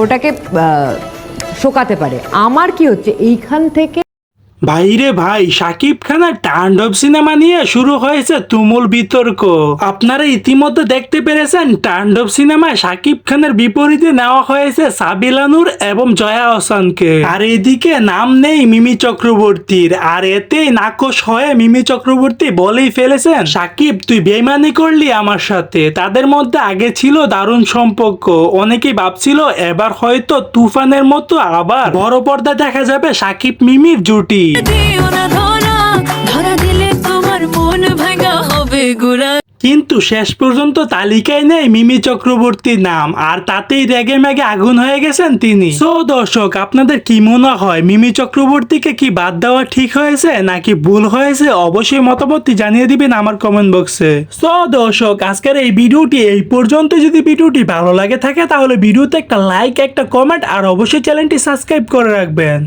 ওটাকে শোকাতে পারে। আমার কি হচ্ছে এইখান থেকে ভাইরে ভাই, সাকিব খানের টান্ডব সিনেমা নিয়ে শুরু হয়েছে তুমুল বিতর্ক। আপনারা ইতিমধ্যে দেখতে পেরেছেন টান্ডব সিনেমায় সাকিব খানের বিপরীতে নেওয়া হয়েছে সাবিলানুর এবং জয়া হোসেনকে আর এদিকে নাম নেই মিমি চক্রবর্তীর, আর এতেই নাকশ হয়ে মিমি চক্রবর্তী বলেই ফেলেছেন, সাকিব, তুই বেমানি করলি আমার সাথে। তাদের মধ্যে আগে ছিল দারুণ সম্পর্ক, অনেকেই ভাবছিল এবার হয়তো তুফানের মতো আবার বড় পর্দা দেখা যাবে সাকিব মিমির জুটি। কিন্তু শেষ পর্যন্ত তালিকায় নেই মিমি চক্রবর্তীর নাম, আর তাতেই রেগে মেগে আগুন হয়ে গেছেন তিনি। সো দর্শক, আপনাদের কি মনে হয়, মিমি চক্রবর্তীকে কি বাদ দেওয়া ঠিক হয়েছে, নাকি ভুল হয়েছে? অবশ্যই মতামতটি জানিয়ে দিবেন আমার কমেন্ট বক্সে সো দর্শক, আজকের এই ভিডিওটি এই পর্যন্ত যদি ভিডিওটি ভালো লাগে থাকে, তাহলে ভিডিওতে একটা লাইক একটা কমেন্ট আর অবশ্যই চ্যানেলটি সাবস্ক্রাইব করে রাখবেন।